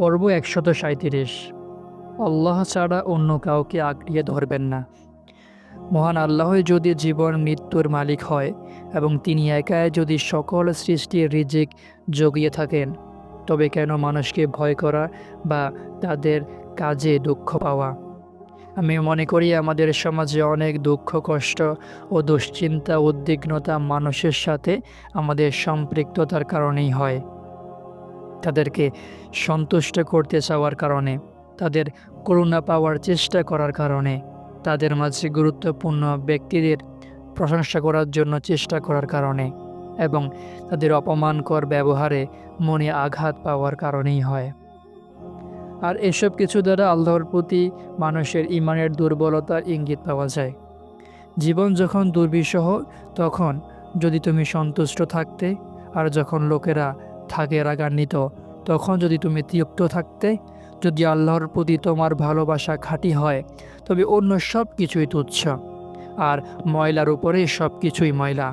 পর্ব একশত সাঁত্রিশ আল্লাহ ছাড়া অন্য কাউকে আঁকড়িয়ে ধরবেন না। মহান আল্লাহই যদি জীবন মৃত্যুর মালিক হয় এবং তিনি একাই যদি সকল সৃষ্টির রিজিক জগিয়ে থাকেন, তবে কেন মানুষকে ভয় করা বা তাদের কাজে দুঃখ পাওয়া? আমি মনে করি আমাদের সমাজে অনেক দুঃখ, কষ্ট ও দুশ্চিন্তা, উদ্বিগ্নতা মানুষের সাথে আমাদের সম্পৃক্ততার কারণেই হয়। তাদেরকে সন্তুষ্ট করতে চাওয়ার কারণে, তাদের করুণা পাওয়ার চেষ্টা করার কারণে, তাদের মাঝে গুরুত্বপূর্ণ ব্যক্তিদের প্রশংসা করার জন্য চেষ্টা করার কারণে এবং তাদের অপমানকর ব্যবহারে মনে আঘাত পাওয়ার কারণেই হয়। আর এসব কিছু দ্বারা আল্লাহর প্রতি মানুষের ইমানের দুর্বলতার ইঙ্গিত পাওয়া যায়। জীবন যখন দুর্বিষহ, তখন যদি তুমি সন্তুষ্ট থাকতে, আর যখন লোকেরা থাকে রাগান্বিত। তখন যদি তুমি তৃপ্ত থাকতে, যদি আল্লাহর প্রতি তোমার ভালোবাসা খাঁটি হয়, তবে অন্য সব কিছুই তুচ্ছ। আর ময়লার উপরে সব কিছুই ময়লা।